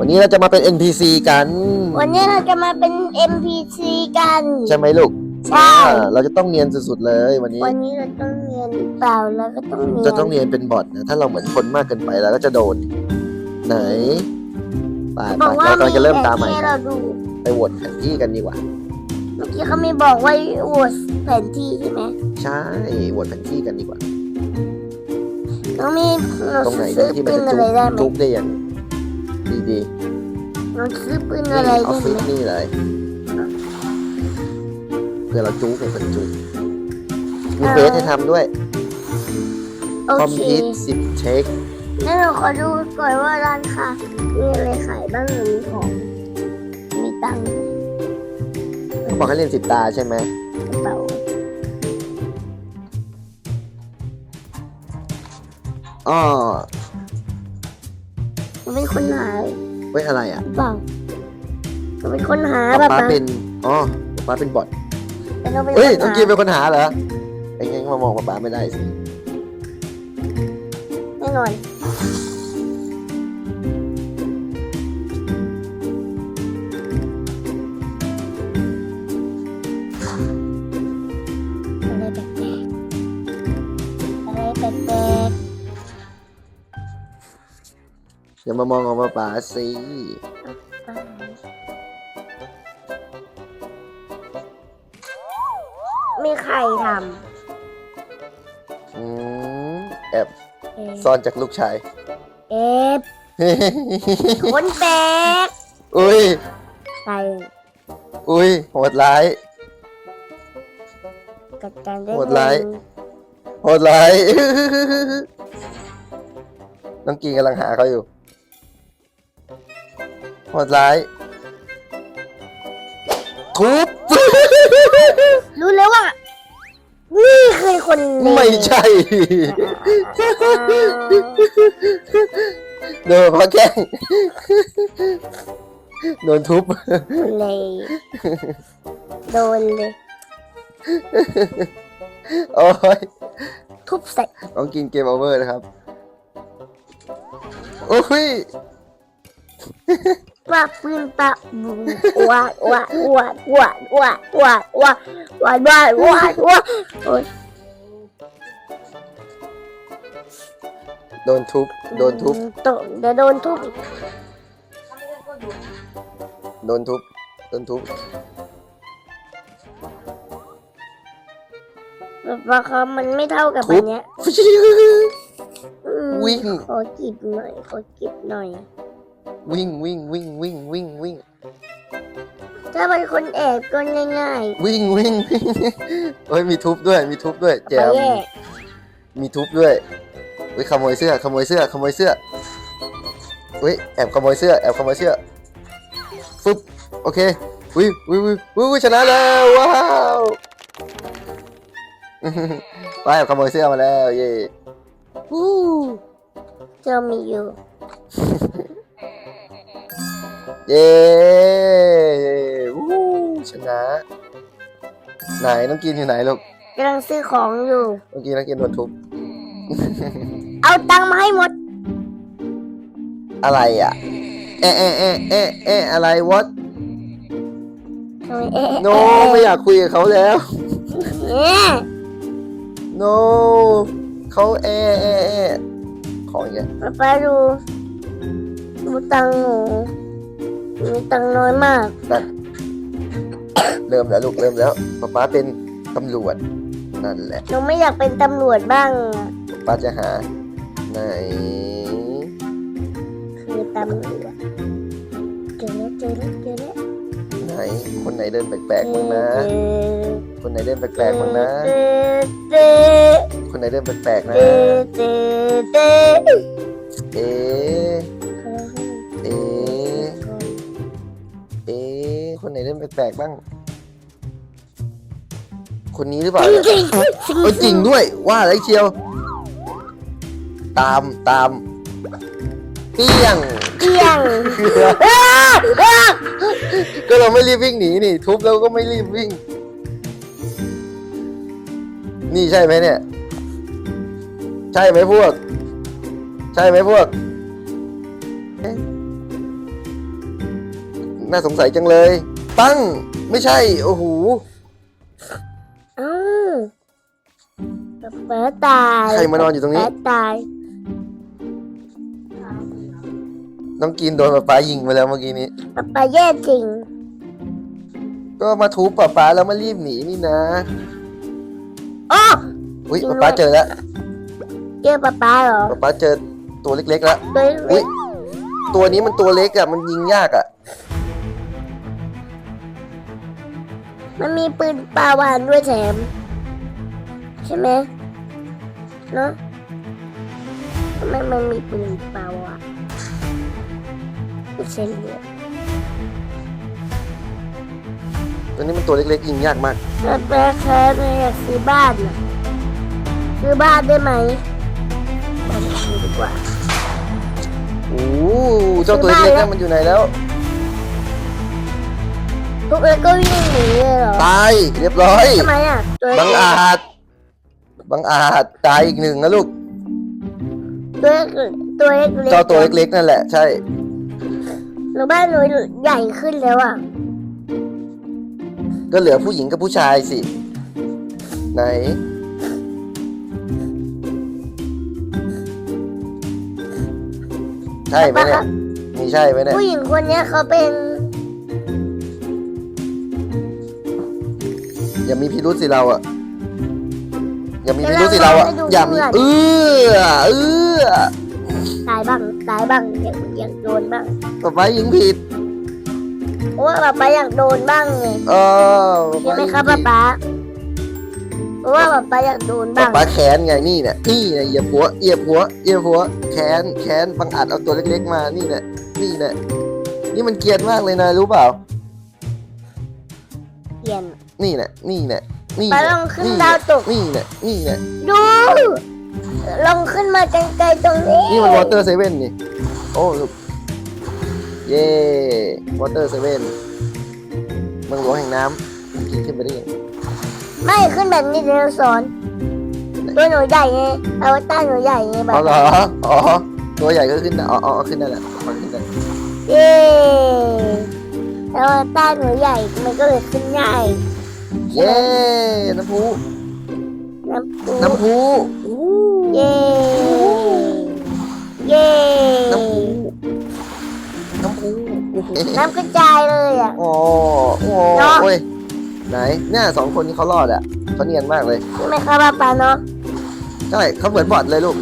วันนี้เราจะมาเป็น NPC กัน วันนี้เราจะมาเป็น NPC กัน ใช่ไหมลูกใช่ อ่าเราจะต้องเรียนสุดๆเลยวันนี้วันนี้เราต้องเรียนเปล่าแล้วก็ต้องเรียนจะต้องเรียนเป็นบอทนะถ้าเราเหมือนคนมากเกินไปเราก็จะโดน ไหนไปบไปอกว่าเรากำลังจะเริ่มตามใหม่ให้กัเรานดู ไปโหวตแผนที่กันดีกว่า เมื่อกี้เขาไม่บอกว่าโหวตแผนที่ใช่ไหมใช่โหวตแผนที่กันดีกว่าน้องมีเราตรงไหนซื้อที่มันปืนจะอะไรได้ไหมจุกได้อย่าง ดีเราซื้อปืนๆอะไรนี่ออได้ฟฟิไหมศนี่เลยเพื่อเราจุกไงคนจุกมีเฟสให้ทำด้วยโอคอมเคพิวสิบเช็คงั้นเราขอดูก่อนว่าร้านค้ามีอะไรขายบ้างหรือมีของ มีตังค์เขาบอกให้เรียนสิบตาใช่ไหมกระเป๋าอ้อ เราเป็นคนหาไว้อะไรอะหรือเปล่าเราเป็นคนหาป๊าแบบป๊าเป็นอ๋อป๊าป๊าเป็นบอทแต่เราเป็นเฮ้ยคน้องนกีหาเป็นคนหาเหรอไอ้งั้นมามองป๊าป๊าไม่ได้สิแน่นอนอะไรแปลกๆอะไรแปลก อย่ามามองของป๊าป๊าสิๆมีใครทอืมแอบำเอซ่อนจากลูกชาย เอฟคนแปลกอุ้ยใครอุ้ยโหดร้าย กัดการได้โหดร้ายเงินโหดร้าย น้องกีกำลังหาเขาอยู่ โหดร้ายทุบ รู้แล้วว่า นี่คือคนเลวไม่ใช่ โดนพระแกล้งโดนทุบ เลย โดนเลย โอ้ยทุบใส่ต้องกินเกมโอเวอร์นะครับ โอ้ย ว่าปืนปะบูว่าว่าว่าว่าว่าว่าว่าว่าว่าว่าวาโอ๊ยโดนทุบ โดนทุบโดนเดี๋ยวโดนทุบ โดนทุบ โดนทุบแบบว่าเขามันไม่เท่ากับอันเนี้ยวิ่งขอกิบหน่อย ขอกิบหน่อย วิ่งวิ่งวิ่งวิ่งวิ่งวิ่งถ้าเป็นคนแอบก็ง่ายวิ่งวิ่งวิ่งเฮ้ยมีทุบด้วยมีทุบด้วยๆแจไปมแย่มีทุบด้วยเฮ้ยขโมยเสื้อขโมยเสื้อขโมยเสื้อเฮ้ยแอบขโมยเสื้อแอบขโมยเสื้อฟึบโอเควิววิววิววิวชนะแล้วว้าวไปแอบขโมยเสื้อมาแล้วเย่วู้เจอมีอยู่ เย่วู้ชนะ ไหนน้องกินอยู่ไหนลูกกำลังซื้อของอยู่น้องกินน้องกินโดนทุบ เอาตังค์มาให้หมด อะไรอะ เอะเอะเอะเอะเอะอะไร what ทำไมเอ๊ะ no ไม่อยากคุยกับเขาแล้ว เอ๊ะ no เขาเอะเอะเอะของอย่างเงี้ยป๊าป๊าดูดูตังค์หนู มีตังค์น้อยมาก นั่น เริ่มแล้วลูกเริ่มแล้วป๊าป๊าเป็นตำรวจนั่นแหละหนูไม่อยากเป็นตำรวจบ้างอะป๊าจะหาไหนคือตำรวจเจอแล้วเจอแล้วเจอแล้วไหนคนไหนเดินแปลกๆบ้างนะเจอคนไหนเดินแปลกๆบ้างนะ เจอเจอคนไหนเดินแปลกๆนะ เจอเจอเจอเอ๊ะะคนไหนเดินแปลกๆบ้าง คนนี้หรือเปล่าจริงเนี่ยจริงเออจริงด้วย ว่าอะไรเชียว ตามตามเปี้ยง เกี่ยงอ้าอ้าก็เราไม่รีบวิ่งหนีนี่ ทุบแล้วก็ไม่รีบวิ่ง นี่ใช่ไหมเนี่ย ใช่ไหมพวก ใช่ไหมพวกเอ๊ะน่าสงสัยจังเลย ตั้ง ไม่ใช่ โอ้โหอ้าวป๊าตายใครมานอนอยู่ตรงนี้ป๊าตายน้องกินโดนป๊าป๊ายิงไปแล้วเมื่อกี้นี้ ป๊าป๊าแย่จริง ก็มาทุบป๊าป๊าแล้วมารีบหนีนี่นะอ๋ออุ้ยจริงป๊าป๊าด้วยเจอแล้วเจอป๊าป๊าเหรอป๊าป๊าเจอตัวเล็กๆแล้ว ตัวอุ๊เล็ยกตัวนี้มันตัวเล็กอะมันยิงยากอะ มันมีปืนปลาวานด้วยแถม ใช่ไหมเนาะทำไมมันมีปืนปลาวานไม่ใช่เหลือตัวนี้มันตัวเล็กๆยิงยากมากป๊าป๊าครับเราอยากซื้อบ้านน่ะซื้อบ้านได้ไหมไปซื้อดีกว่า โอ้โหเจ้าตัวเล็กๆนั่นมันอยู่ไหนแล้ว พวกเราก็วิ่งหนีเลยเหรอตายเรียบร้อย ทำไมอะตัวบังอาจ บังอาจตายอีกหนึ่งนะลูก ตัวเล็กตัวเล็กเจ้าตัวเล็กๆนั่นแหละ ใช่หรือบ้านหนูใหญ่ขึ้นแล้วอะก็เหลือผู้หญิงกับผู้ชายสิ ไหน ใช่ไหมเนี่ย มีใช่ไหมเนี่ย ผู้หญิงคนเนี้ยเขาเป็น อย่ามีพิรุษสิเราอะอย่ามีพิรุษสิเราอะอย่ามีเอื้อเอื้อตายบ้างตายบ้างอยากอยากโดนบ้างป๊าป๊ายิงผิดเพราะว่าป๊าป๊าอยากโดนบ้างไงเออใช่ไหมครับป๊าป๊าเพราะว่าป๊าป๊าอยากโดนป๊าบ้างป๊าแค้นไงนี่เนี่ยนี่เนี่ยเหยียบหัวเหยียบหัวเหยียบหัวแค้นแค้นบังอาจเอาตัวเล็กๆมานี่เนี่ยนี่เนี่ยนี่มันเกลียดมากเลยนะรู้เปล่าเปลี่ย นนี่เนี่ยนี่เนี่ยนี่ป๊าเนี่ยลองขึ้นดาวตก นี่เนี่ยนี่เนี่ยดู ลองขึ้นมาไกลๆตรงนี้นี่มันวอเตอร์เซเว่นนี่โอ้ลูกเย่วอเตอร์เซเว่นเมืองหลวงแห่งน้ำกินขึ้นไปได้ยังไม่ขึ้นแบบนี้เดี๋ยวเราสอนตัวหนูใหญ่ไงอวตารหนูใหญ่ไงแบบอ๋อเหรออ๋อตัวใหญ่ก็ขึ้นได้อ๋ออ๋อขึ้นได้แหละมันขึ้นได้เย้อวตารหนูใหญ่มันก็เลยขึ้นง่าย เย้น้ำพุน้ำปูน้ำพุเย้ เย้น้ำพุน้ำพุน้ำกระจายเลยอะ โอ้โอ้เนอะ โอ้ยไหนเนี่ยสองคนนี้เขารอดอะเขาเนียนมากเลยใช่ไหมครับป้าปาเนาะใช่เขาเหมือนบอดเลยลูก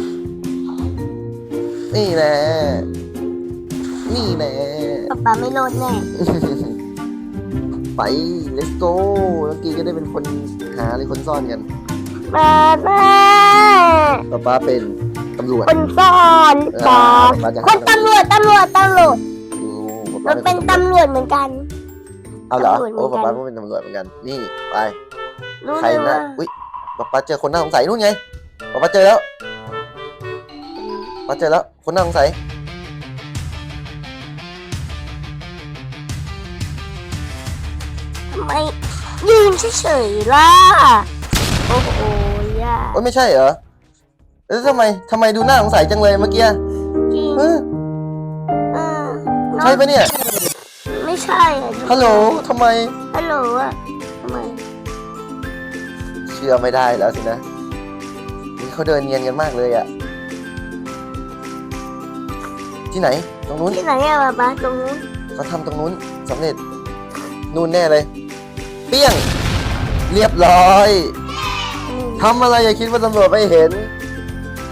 นี่แน่นี่แน่ป้าปาไม่โลดแน่ ไป let's go น้องกีก็ได้เป็นคนหาหรือคนซ่อนกันป้าป้าป๊าป๊าเป็นตำรวจคนซ่อนเอป้าอป๊าจะคหานตำรวจตำรวจตำรวจดูป๊ามันป๊าเป็นตำรวจตำรวจเหมือนกันเอาเหรอตำรวจเหมืโอ้อนกันป๊าป๊าก็เป็นตำรวจเหมือนกัน นี่ไปรู้ใครเลยนะว่าอุ้ยป๊าป๊าเจอคนน่าสงสัยนู่นไงป๊าป๊าเจอแล้วป๊าเจอแล้วคนน่าสงสัย ไมยืนเฉยๆล่ะ โอ้โหย่าโอ้ยไม่ใช่เหรอแล้วทำไมทำไมดูน่าสงสัยจังเลยเมื่อกี้จริงเออเออใช่ปะเนี่ย ไม่ใช่อะฮัลโหลทำไม ฮัลโหลอะทำไมเชื่อไม่ได้แล้วสินะนี่เขาเดินเนียนกันมากเลยอะที่ไหน ตรงนู้นที่ไหนอะป้าป้าตรงนู้นเขาทำตรงนู้นสำเร็จนู่นแน่เลย เปี้ยง เรียบร้อยอืมทำอะไรอย่าคิดว่าตำรวจไม่เห็น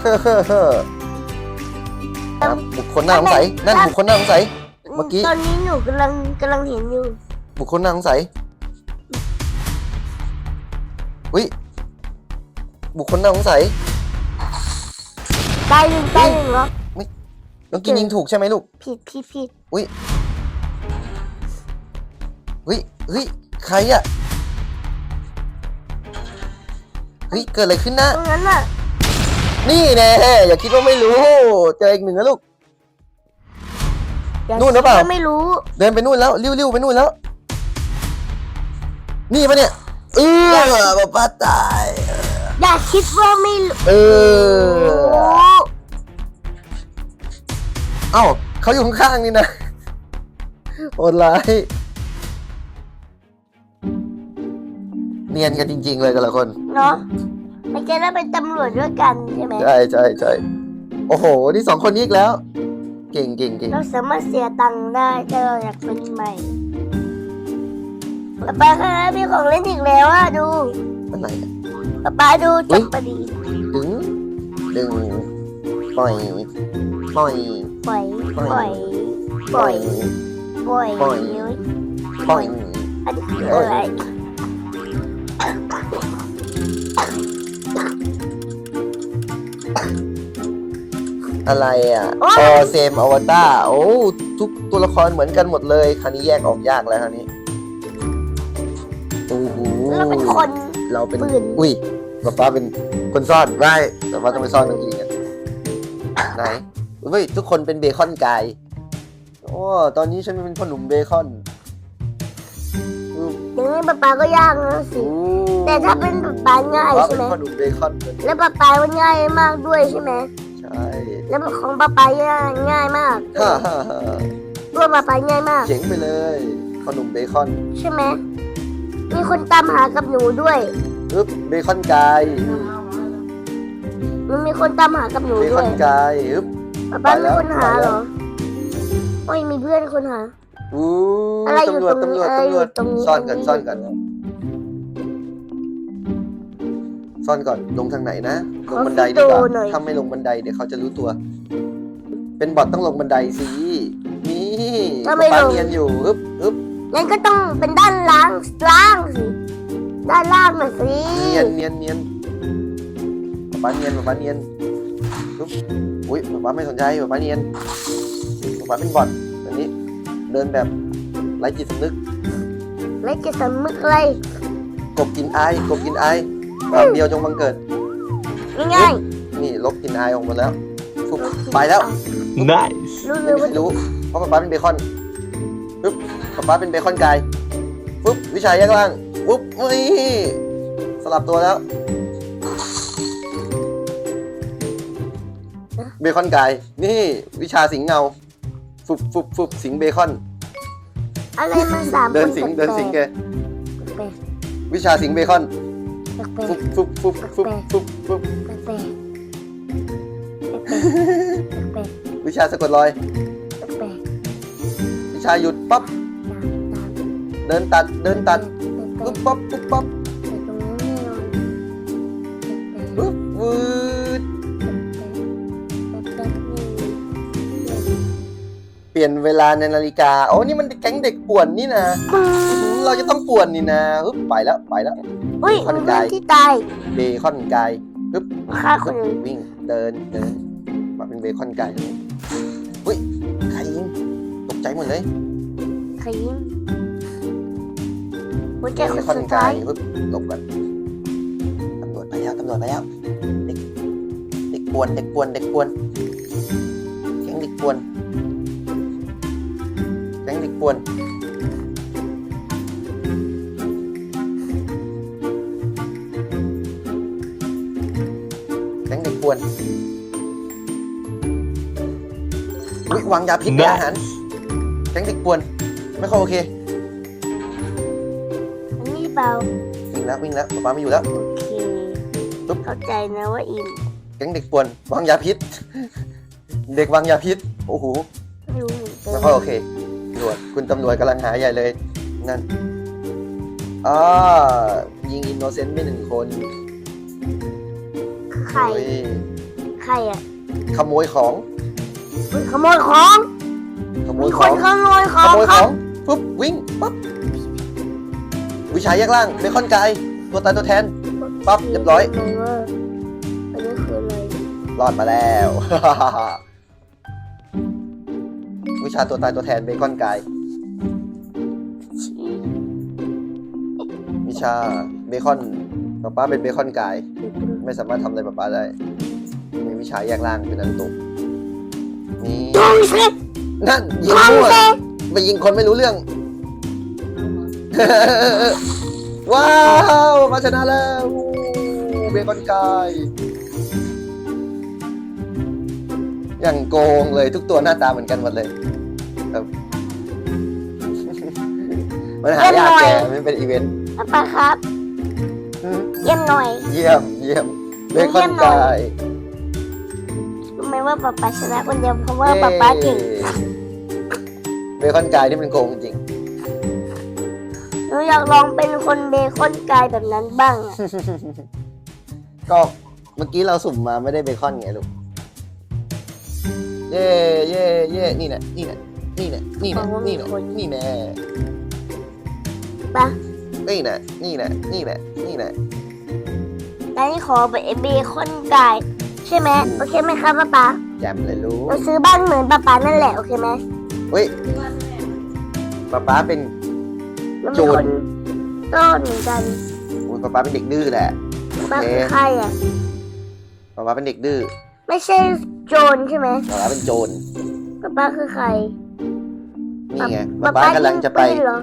เฮ้อเฮ้อเฮ้อครับบุคคลน่าสงสัยนั่นบุคคลน่าสงสัย เมื่อกี้ ตอนนี้หนูกำลังกำลังเห็นอยู่ บุคคลน่าสงสัยอุ้ยบุคคลน่าสงสัยได้หนึ่งได้หนึ่งเหรอน้องกินยิงถูกใช่ไหมลูก ผิดผิดผิดอุ้ยเฮ้ยเฮ้ย ใครอะเฮ้ย เกิดอะไรขึ้นนะ ตรงนั้นอะนี่แน่อย่าคิดว่าไม่รู้ เจออีกหนึ่งนะลูก อย่านู่นหรือเปล่า คิดว่ไม่รู้ เดินไปนู่นแล้วริ้วๆไปนู่นแล้ว นี่ปะเนี่ย เออป้าป้าตาย อย่าคิดว่าไม่รู้เออ เอ้าเขาอยู่ข้างๆนี่นะโหดร้าย เนียนกันจริง ๆ เลยแต่ละคนเนาะเราจะได้เป็นตำรวจด้วยกันใช่ไหม ใช่ใช่ใช่โอ้โห นี่สองคนนี้อีกแล้ว เก่งเก่งเก่งเราสามารถเสียตังค์ได้ถ้าเราอยากเป็นใหม่ป๊าป๊าคะมีของเล่นอีกแล้วอะดูอันไหนอะป๊าป๊าดูจับปดีดึงดึงปล่อยปล่อยปล่อยปล่อยปล่อยปล่อยปล่อยเฮ้ยปล่อยอันนี้คืออะไร อะไรอะ ออเซมอวตารโอ้ ทุกตัวละครเหมือนกันหมดเลย คราวนี้แยกออกยากแล้วคราวนี้โอ้โหเราเป็นคน เราเป็น ปืน อุ้ยป๊าป๊าเป็นคนซ่อนไม่แต่ว่าต้องไปซ่อนตรงนี้กันไหนเฮ้ย ทุกคนเป็นเบคอนไก่โอ้ ตอนนี้ฉันเป็นพ่อหนุ่มเบคอนอืมอย่า งนี้ป๊าป๊าก็ยากนะสิโอ้แต่ถ้าเป็นป๊าป๊าง่ายป๊าใช่เป็นไหมพ่อหนุ่มเบคอนเลยแล้วป๊าป๊ามันง่ายมากด้วยใช่ไหมใช่ แล้วของป๊าป๊าง่ายง่ายมากฮ่าฮ่าฮ่าตัวป๊าป๊าง่ายมาก เจ๋งไปเลยพ่อหนุ่มเบคอน ใช่ไหมมีคนตามหากับหนูด้วยอึ๊บเบคอนไก่มันมีคนตามหากับหนูเบคด้วอยนไก่อึ๊บป๊าป๊าไปแล้มีวคนหาไปแล้วเหรอ โอ้ยมีเพื่อนคนหา อู้อะไรอยู่ตำรวจตรงนี้ตำรวจอะไรอยู่ตำรวจตรงนี้ ซ่อนกันซ่อนกันซ่อนก่อนลงทางไหนนะลงบันไดดีกว่าขอหน่อย ถ้าไม่ลงบันไดเดี๋ยวเขาจะรู้ตัว เป็นบอทต้องลงบันไดสินี่ถ้าไม่ป้าลง เนียนอยู่อึ๊บอึ๊บงั้นก็ต้องเป็นด้านล่างล่างสิด้านล่างหน่อยสิเนียนเนียนเนียนป้าเนียนป้าเนียนอึ๊บอุ้ยป้าไม่สนใจป้าเนียนป้าเป็นบอทอันนี้เดินแบบไร้จิตสำนึกไม่จะสำมึกอะไรกบกินอายกบกินอายความเดียวจงบังเกิด ง่ายนี่ลบกลินอายออกหมาแล้วฟุบๆไปแล้ว Nice. รู้เลไม่ยมีว่าใครรู้เพราะป๊าป๊าเป็นเบคอนปึ๊บป๊าป๊าเป็นเบคอนกายปึ๊บวิชาแยกล่างปึ๊บอุ้ยสลับตัวแล้ว เบคอนกาย นี่วิชาสิงเงาฟุบฟุบฟุบสิงเบคอน อะไรมันสามเดินสิงคเดินสิงแกแปลกวิชาสิงเบคอนๆแปลฟุกบฟุบฟุบฟุบฟุบฟุบๆแปลกๆแปลกๆแปลกวิชาสะกดรอยๆแปลกวิชาหยุดปั๊บๆเดินตัดเดินตัดแปลปุ๊กบปั๊บปุ๊บปั๊บ ปลี่ยนเวลาในนาฬิกาโอ้นี่มันแก๊งเด็กป่วนนี่นะเราจะต้องป่วนนี่นะฮึบไปแล้วไปแล้วอุ้ยคนมันตายที่ตายเบคอนไกายฮึบฆ่าคนอื่นวิ่งเดินเดินมาเป็นเบคอนไกายอุ้ยใครยิงตกใจหมดเลยใครยิงหัวใจเบคนคอนสุดไกาท้ายยฮึบหลบกันตำรวจไปแล้วตำรวจไปแล้วเด็กเด็กป่วนเด็กป่วนเด็กป่วนแก๊งเด็กป่วน แก๊งเด็กป่วนแก๊งเด็กป่วนอุ้ยวางยาพิษในอาหาร Nice. แก๊งเด็กป่วน ไม่ค่อยโอเคอันนี้เปล่าวิ่งแล้ววิ่งแล้วป๊าป๊าไม่อยู่แล้ว โอเคปุ๊บเข้าใจนะว่าอินแก๊งเด็กป่วน วางยาพิษ เด็กวางยาพิษ โอ้โห ไม่รู้เหมือนกัไม่นค่อยโอเคตำรวจ คุณตำรวจกำลังหาใหญ่เลย นั่นอ่ายิงอินโนเซนต์ไปหนึ่งคนใคร โอ้ยใครอะขโมยของอุ๊ยขโมยของขโมมียคขอนง ขโมยขของโมยคขรัอบงปุ๊บวิ่งปั๊บวิชาแยกล่างเบคอนไกายตัวตายตัวแทน ปั๊บเรียบร้อยะไว่าอันนี้คืออะไรรอดมาแล้ว วิชาตัวตายตัวแทนเบคอนไกาย ชาเบคอนป๊าป้าเป็นเบคอนไกาย ไม่สามารถทำอะไรป๊าป๊าได้ มีวิชาแยกล่างเป็นอันตุนี่จงเซ็ตนั่นยิงจงมั่วเซ็ตไปยิงคนไม่รู้เรื่อง ว้าวมาชนะแล้วเบคอนไกายอย่างโกงเลยทุกตัวหน้าตาเหมือนกันหมดเลยครับมันหายากแกมันเป็นอีเวนต์ ป๊าป๊าครับ อืมเยี่ยมหน่อย เยี่ยมเยี่ยมเบคอนไก่รู้ไหมว่าป๊าป๊าชนะคนเดียวเพราะว่าป๊าป๊าเก่งเบคอนไก่ที่มันโกงจริง หนูอยากลองเป็นคนเบคอนกายแบบนั้นบ้างอะ ก็เมื่อกี้เราสุ่มมาไม่ได้เบคอนไงลูก เย่เย่เย่นี่แหละนี่แหละนี่แหละนี่แหละนี่แหละนี่แหละปะนี่แหละนี่แหละนี่แหละนี่แหละแล้วนี่ขอเป็นเบคอนกายใช่ไหมโอเคไหมครับป๊าป๊าแจมเลยลูกเราซื้อบ้านเหมือนป๊าป๊านั่นแหละโอเคไหมเฮ้ยป๊าป๊าเป็นแล้วโจมีรคนต้อนเหมือนกันโอ้ยป๊าป๊าเป็นเด็กดื้อแหละป๊าโอเคคือใครอะป๊าป๊าเป็นเด็กดื้อไม่ใช่โจรใช่ไหมป๊าป๊าเป็นโจรป๊าป๊าคือใครนี่ไงป๊าป๊ากำลังจะไปยิปืนเหรอ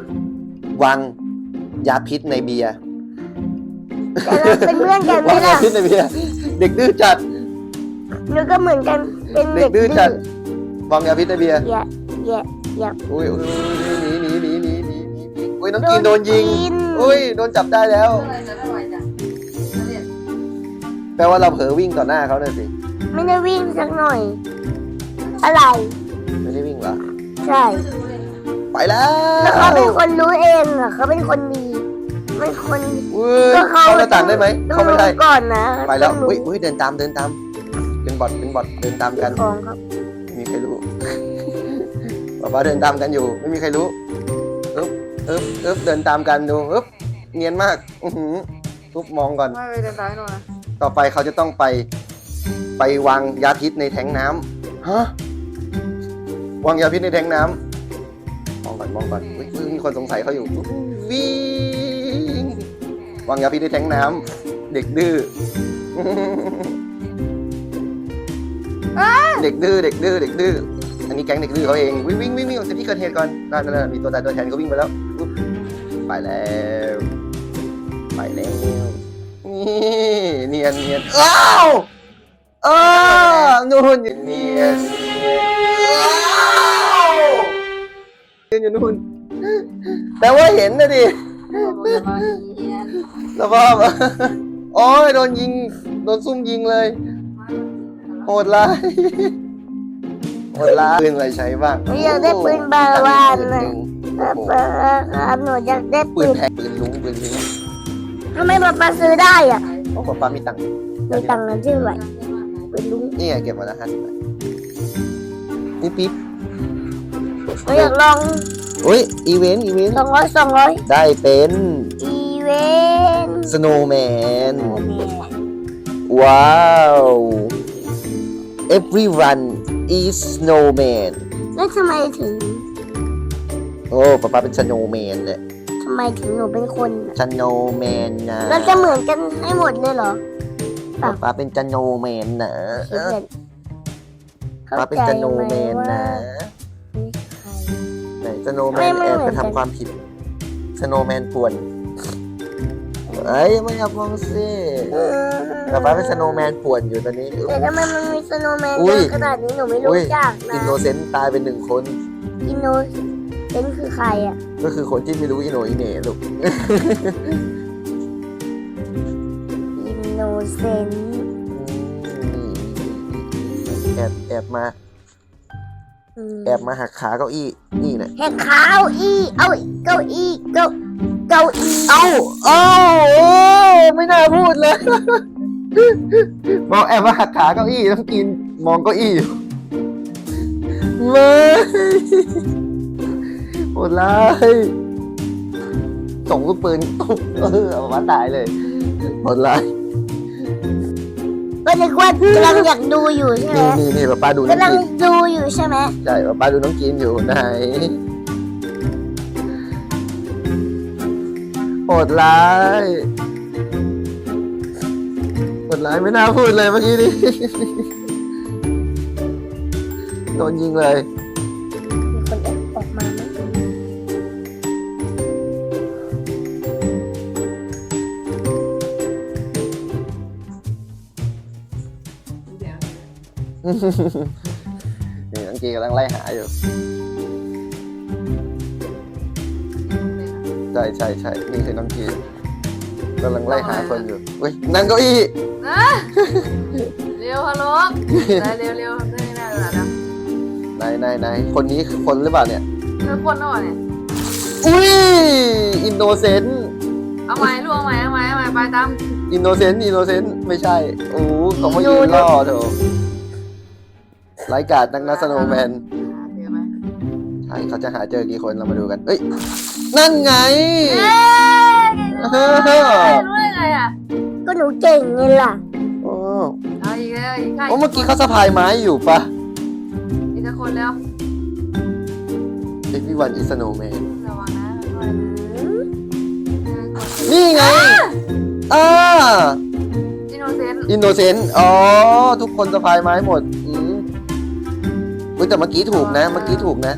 วาง ยาพิษในเบียร์แต่เราเป็นเพื่อนกันไหมวางยาล่ะพิษในเบียร์เด็กดื้อจัด หนูก็เหมือนกันเป็นเด็เด็กกดื้ดื้ออจัดวางยาพิษในเบียร์อย่าอย่าอย่า อุ้ยอุ้ยหนีหนีหนีหนีหนีหนีหนีอุ้ยน้องกินโดนยิงนอุ้ยโดนจับได้แล้วเท่าไหร่จะเท่าไหร่จ้ะนักเรียนแปลว่าเราเผลอวิ่งต่อหน้าเขาเลยสิไม่ได้วิ่งสักหน่อย อะไร ไม่ได้วิ่งเหรอใช่ ไปแล้วแล้วเขาเป็นคนรู้เองอะเขาเป็นคนดี เป็นคนอุ้ยก็เข้าหน้าต่างได้ไหมต้องเข้าไม่ได้รู้ก่อนนะไปแล้วต้องรู้อุ้ยอุ้ยเดินตามเดินตามเป็นบอทเป็นบอทเดินตามกัน ของครับไม่มีใครรู้ ป๊าป๊าเดินตามกันอยู่ ไม่มีใครรู้อึ๊บอึ๊บอึ๊บเดินตามกันดูอึ๊บเนียนมาก อือหือปุ๊บมองก่อน ไม่ไปเดินซ้ายหน่อยนะต่อไปเขาจะต้องไป ไปวางยาพิษในแทงน้ำฮะวางยาพิษในแทงน้ำมองก่อนมองก่อนอุ๊ยอุ๊ยมีคนสงสัยเขาอยู่วิ่ง วางยาพิษในแทงน้ำเด็กดื้อเด็กดื้อเด็กดื้อเด็กดื้ออันนี้แก๊งเด็กดื้อเขาเองวิ่งวิ่งวิ่งวิ่งออกจากที่เกิดเหตุก่อนนั่นนั่นนั่นมีตัวตายตัวแทนเขาวิ่งไปแล้วปุ๊บไปแล้วไปแล้วนี่เนียนเนียนอ้าวอ้าวนู่นเนียนเนียนอ้าวเนียนอยู่นู่นแต่ว่าเห็นนะดิ ผมจะมาเรียนแล้วว่าโอ้ยโดนยิง โดนซุ่มยิงเลย โหดร้าย โหดร้ายปืนอะไรใช้บ้างหนูอยากได้ปืนบาวานปืนนะหนึ่งป๊าป๊าครับหนูอยากได้ปืปืนนแพงปืนลุงปืนนี้ทำไมป๊าป๊าซื้อได้อะโอ้ป๊าป๊ามีตังค์มีตังค์กันเท่าไหร่ปืนลุงนี่ไงเก็บมาแล้วห้าสิบบาทนี่ปิ๊บหนูอยากลองอุ้ยอีเวนต์อีเวนต์สองร้อยสองร้อยได้เป็น อี เวนต์สโนว์แมนโอ้แม่ว้าว everyone is snowman แล้วทำไมถึงโอ้ป๊าป๊าเป็นสโนว์แมนเลยทำไมถึงหนูเป็นคนน่ะสโนว์แมนนะเราจะเหมือนกันให้หมดเลยเหรอป๊าป๊าเป็นสโนว์แมนนะคิดเห็นเข้าป๊าเป็นใจสโนไหมว์แมนว่านะนี่ใครไหนสโนว์แมไม่นไม่แอบเหมืไปอนกันทำความผิดสโนว์แมนป่วน เอ้ยไม่อยากมองสิเออป๊าป๊าเป็นสโนว์แมนป่วนอยู่ตอนนี้ แต่ทำไมมันมีสโนว์แมนอุ้เยยอะขนาดนี้หนูไม่อุ้รู้ย จักอินะนโนเซนต์ตายเป็นหนึ่งคน อินโนเซนต์คือใครอะก็คือคนที่ไม่รู้อิโหนอิเหน่ลูกอินโนเซนต์แอบแอบมาอืมแอบมาหักขาเก้าอี้นี่แหละ แหกขาเอาอี้เอาเก้าอี้เก้า เก้าอี้เอ้าเอ้าโอ้ไม่น่าพูดเลยมองแอบมาหักขาเก้าอี้ต้องกินมองเก้าอี้อยู่ไม่โหดร้ายส่งลูกปืนตุ๊บเออเอามาตายเลยโหดร้ายก็นึกว่ากำลังอยากดูอยู่ใช่ไหมนี่นี่นี่ป้าป้าดูน้องกำลังกินดูอยู่ใช่ไหม ใช่ป้าป้าดูน้องกินอยู่ไหน ดร้ายโหดร้ายไม่น่าพูดเลยเมื่อกี้นี้โดนยิงเลย มีคนแอบออกมาไหมเดี๋ยวนี่น้องกีกำลังไล่หาอยู่ ช่ใช่ใช่นี่คือน้องกีนกำลังไล่หาคนอยู่เฮ้ยนั่งเก้าอี้นะเร็วฮัลโหลได้เร็วเร็วได้ได้แล้วนะไหนไหนไหนคนนี้คือคนหรือเปล่าเนี่ยเธอคนหน่อยเนี่ยอุ้ยอินโนเซนต์เอาไหมลูกเอาไหมเอาไหมเอาไหมไปตามอินโนเซนต์อินโนเซนต์ไม่ใช่โอ้โหเขามายืนล่อเถอะไร้กาดนักนัสโนว์แมนหาเจอไหมใช่เขาจะหาเจอกี่คนเรามาดูกันเอ้ย นั่นไงเอ้ยรู้ได้ไงอะก็หนูเก่งไงล่ะ โอ้เอาอีกแล้วอีกแล้วโอ้เมื่อกี้เขาสะพายไม้อยู่ปะอีกสักคนแล้วเอ็กวีวันอิสโนแมนระวังนะนี่ไงอ่าอินโนเซนต์อินโนเซนต์อ๋อ ทุกคนสะพายไม้หมด อืมเฮ้ยแต่เมื่อกี้ถูกนะ เมื่อกี้ถูกนะ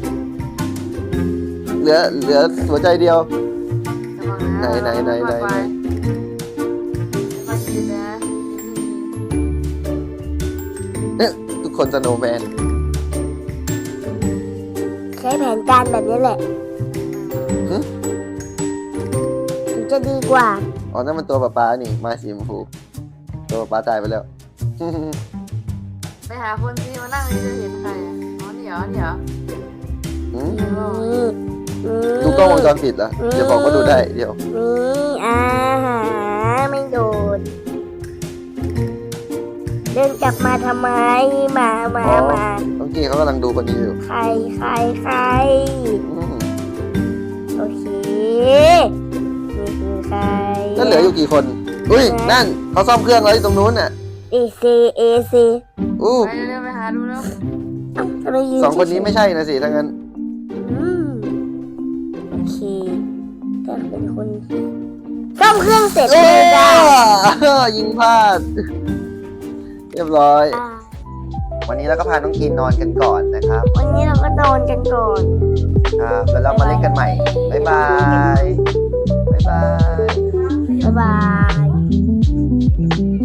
เหลือเหลือหัวใจเดียว ไหนไหนไหนไหนไหนค่อยๆคิดนะเนี่ยทุกคนสโนว์แมนใช้แผนการแบบนี้แหละหึถึงจะดีกว่า อ๋อนั่นมันตัวปลาปลานี่ไม้สีชมพูตัวปลาปลาตายไปแล้ว ไปหาคนที่มานั่งนี่จะเห็นใครอะอ๋อนี่เหรอนี่เหรอหืมนี่นี่ ดูกล้องวงจรปิดเหรออย่าบอกว่าดูได้เดี๋ยว นี่อาหาไม่โดดเดินกลับมาทำไม มามาอ๋อ มาน้องกี้เขากำลังดูคนนี้อยู่ใครใครใครอืมโอเคนี่คือใคร นั่นเหลืออยู่กี่คน อุ้ย นั่นเขาซ่อมเครื่องแล้วอยู่ตรงนู้นน่ะเอซีเอซีอู้ไปเร็วๆไปหาดูแล้วทำไมยืนสองคนนี้ไม่ใช่นะสิถ้างั้นอื คนซ่อมเครื่องเสร็จเอ้เลยจ้ายิงพลาด เรียบร้อยอ่าวันนี้เราก็พาน้องกีนนอนกันก่อนนะครับ วันนี้เราก็นอนกันก่อนครับแล้วเรามาเล่นกันใหม่ บ๊ายบาย บ๊ายบาย บ๊ายบาย